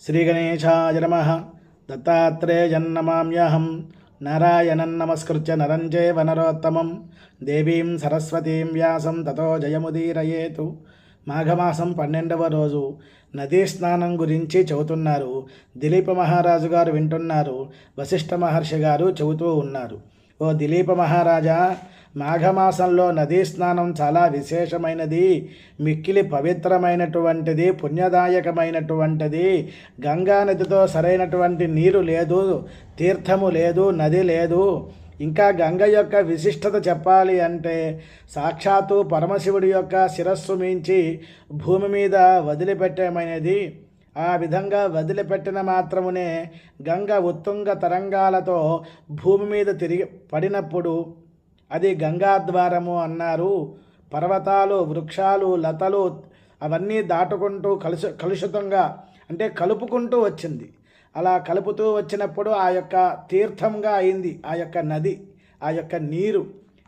శ్రీగణేశాయ నమ. దత్తాత్రేయన్నమామ్యహం. నారాయణం నమస్కృత్య నరం చేవ నరోత్తమం. దేవీం సరస్వతీం వ్యాసం తతో జయముదీరయేతు. మాఘమాసం పన్నెండవ రోజు నదీ స్నానం గురించి చెబుతున్నారు. దిలీప మహారాజు గారు వింటున్నారు. వశిష్ఠ మహర్షి గారు చెబుతూ ఉన్నారు. ఓ దిలీప మహారాజా మాఘమాసంలో నదీ స్నానం చాలా విశేషమైనది. మిక్కిలి పవిత్రమైనటువంటిది పుణ్యదాయకమైనటువంటిది. గంగా నదితో సరైనటువంటి నీరు లేదు తీర్థము లేదు నది లేదు. ఇంకా గంగ యొక్క విశిష్టత చెప్పాలి అంటే సాక్షాత్తు పరమశివుడి యొక్క శిరస్సు మించి భూమి మీద వదిలిపెట్టేమైనది. ఆ విధంగా వదిలిపెట్టిన మాత్రమునే గంగ ఉత్తుంగ తరంగాలతో భూమి మీద తిరిగి పడినప్పుడు అది గంగాద్వారము అన్నారు. పర్వతాలు వృక్షాలు లతలు అవన్నీ దాటుకుంటూ కలుష కలుషితంగా అంటే కలుపుకుంటూ వచ్చింది. అలా కలుపుతూ వచ్చినప్పుడు ఆ యొక్క తీర్థంగా అయింది ఆ యొక్క నది ఆ యొక్క నీరు.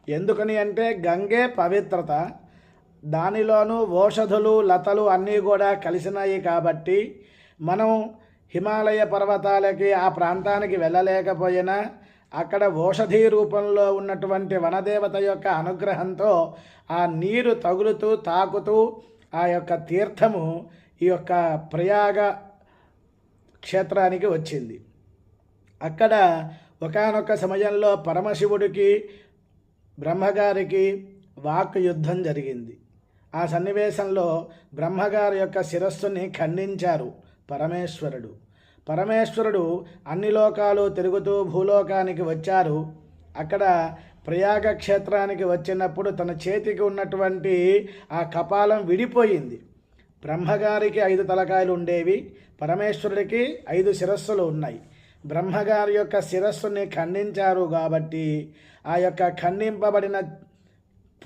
ఎందుకని అంటే గంగే పవిత్రత. దానిలోనూ ఓషధులు లతలు అన్నీ కూడా కలిసినాయి కాబట్టి మనం హిమాలయ పర్వతాలకి ఆ ప్రాంతానికి వెళ్ళలేకపోయినా అక్కడ ఓషధి రూపంలో ఉన్నటువంటి వనదేవత యొక్క అనుగ్రహంతో ఆ నీరు తగులుతూ తాకుతూ ఆ యొక్క తీర్థము ఈ యొక్క ప్రయాగ క్షేత్రానికి వచ్చింది. అక్కడ ఒకానొక సమయంలో పరమశివుడికి బ్రహ్మగారికి వాక్ యుద్ధం జరిగింది. ఆ సన్నివేశంలో బ్రహ్మగారి యొక్క శిరస్సుని ఖండించారు పరమేశ్వరుడు. పరమేశ్వరుడు అన్ని లోకాలు తిరుగుతూ భూలోకానికి వచ్చారు. అక్కడ ప్రయాగ క్షేత్రానికి వచ్చినప్పుడు తన చేతికి ఉన్నటువంటి ఆ కపాలం విడిపోయింది. బ్రహ్మగారికి ఐదు తలకాయలు ఉండేవి పరమేశ్వరుడికి ఐదు శిరస్సులు ఉన్నాయి. బ్రహ్మగారి యొక్క శిరస్సుని ఖండించారు కాబట్టి ఆ యొక్క ఖండింపబడిన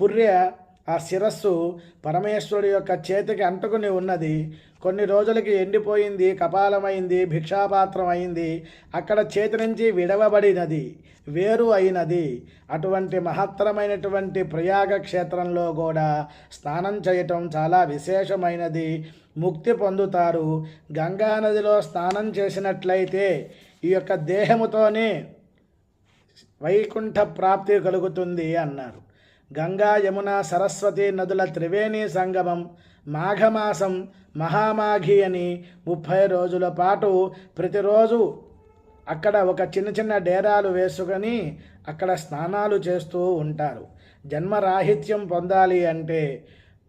పుర్రె ఆ శిరస్సు పరమేశ్వరుడి యొక్క చేతికి అంటుకుని ఉన్నది. కొన్ని రోజులకి ఎండిపోయింది కపాలమైంది భిక్షాపాత్రం అయింది అక్కడ చేతి నుంచి విడవబడినది వేరు అయినది. అటువంటి మహత్తరమైనటువంటి ప్రయాగ క్షేత్రంలో కూడా స్నానం చేయటం చాలా విశేషమైనది. ముక్తి పొందుతారు. గంగా నదిలో స్నానం చేసినట్లయితే ఈ యొక్క దేహముతోనే వైకుంఠ ప్రాప్తి కలుగుతుంది అన్నారు. గంగా యమున సరస్వతి నదుల త్రివేణి సంగమం మాఘమాసం మహామాఘి అని ముప్పై రోజుల పాటు ప్రతిరోజు అక్కడ ఒక చిన్న చిన్న డేరాలు వేసుకొని అక్కడ స్నానాలు చేస్తూ ఉంటారు. జన్మరాహిత్యం పొందాలి అంటే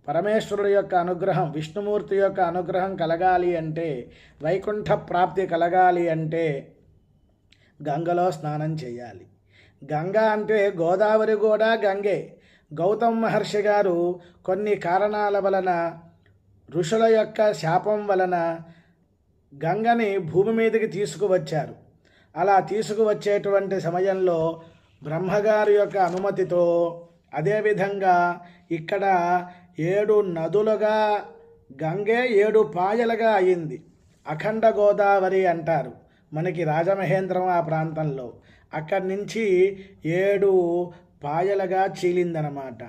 పరమేశ్వరుడు యొక్క అనుగ్రహం విష్ణుమూర్తి యొక్క అనుగ్రహం కలగాలి అంటే వైకుంఠ ప్రాప్తి కలగాలి అంటే గంగలో స్నానం చేయాలి. గంగ అంటే గోదావరి కూడా గంగే. గౌతమ్ మహర్షి గారు కొన్ని కారణాల వలన ఋషుల యొక్క శాపం వలన గంగని భూమి మీదకి తీసుకువచ్చారు. అలా తీసుకువచ్చేటువంటి సమయంలో బ్రహ్మగారి యొక్క అనుమతితో అదేవిధంగా ఇక్కడ ఏడు నదులుగా గంగే ఏడు పాయలుగా అయింది. అఖండ గోదావరి అంటారు. మనకి రాజమహేంద్రం ఆ ప్రాంతంలో. అక్కడి నుంచి ఏడు పాయలుగా చీలిందనమాట.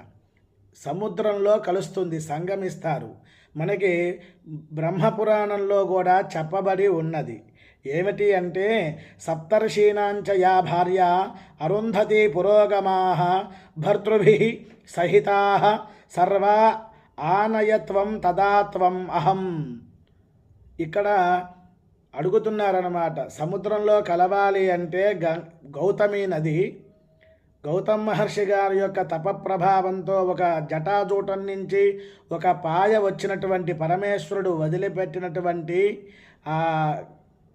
సముద్రంలో కలుస్తుంది సంగమిస్తారు. మనకి బ్రహ్మపురాణంలో కూడా చెప్పబడి ఉన్నది. ఏమిటి అంటే సప్తర్షీణాంచ యా భార్య అరుంధతి పురోగమా భర్తృభి సహితా సర్వ ఆనయత్వం తదాత్వం అహం. ఇక్కడ అడుగుతున్నారన్నమాట సముద్రంలో కలవాలి అంటే గ గౌతమి నది గౌతమ్ మహర్షి గారి యొక్క తప ప్రభావంతో ఒక జటాజూటం నుంచి ఒక పాయ వచ్చినటువంటి పరమేశ్వరుడు వదిలిపెట్టినటువంటి ఆ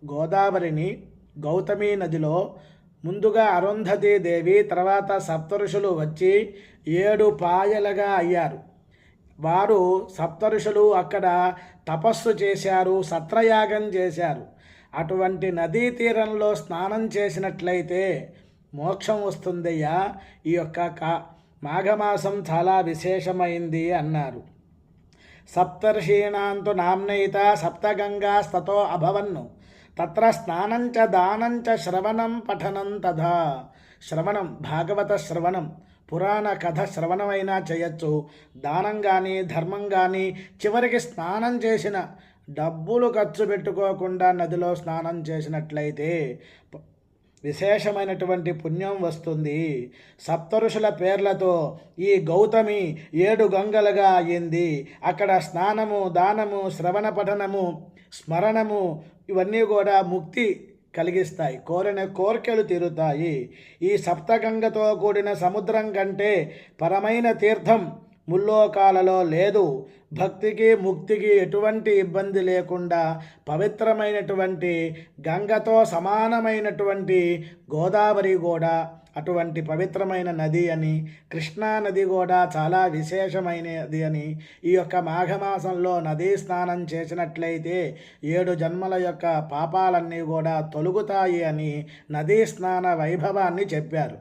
గోదావరిని గౌతమి నదిలో ముందుగా అరుంధతీ దేవి తర్వాత సప్తఋషులు వచ్చి ఏడు పాయలుగా అయ్యారు. వారు సప్తఋషులు అక్కడ తపస్సు చేశారు సత్రయాగం చేశారు. అటువంటి నదీ తీరంలో స్నానం చేసినట్లయితే మోక్షం వస్తుందయ్యా ఈ యొక్క కా మాఘమాసం చాలా విశేషమైంది అన్నారు. సప్తర్షీణాంతు నామ్నయిత సప్తగంగాస్తతో అభవన్ను. తత్ర స్నానంచ దానంచ శ్రవణం పఠనం తథా. శ్రవణం భాగవత శ్రవణం పురాణ కథ శ్రవణమైనా చేయొచ్చు. దానం కానీ ధర్మం కానీ చివరికి స్నానం చేసిన డబ్బులు ఖర్చు పెట్టుకోకుండా నదిలో స్నానం చేసినట్లయితే విశేషమైనటువంటి పుణ్యం వస్తుంది. సప్తఋషుల పేర్లతో ఈ గౌతమి ఏడు గంగలుగా అయింది. అక్కడ స్నానము దానము శ్రవణ పఠనము స్మరణము ఇవన్నీ కూడా ముక్తి కలిగిస్తాయి. కోరిన కోరికలు తీరుతాయి. ఈ సప్తగంగతో కూడిన సముద్రం కంటే పరమైన తీర్థం ముల్లోకాలలో లేదు. భక్తికి ముక్తికి ఎటువంటి ఇబ్బంది లేకుండా పవిత్రమైనటువంటి గంగతో సమానమైనటువంటి గోదావరి కూడా అటువంటి పవిత్రమైన నది అని కృష్ణా నది కూడా చాలా విశేషమైనది అని ఈ యొక్క మాఘమాసంలో నదీ స్నానం చేసినట్లయితే ఏడు జన్మల యొక్క పాపాలన్నీ కూడా తొలుగుతాయి అని నదీ స్నాన వైభవాన్ని చెప్పారు.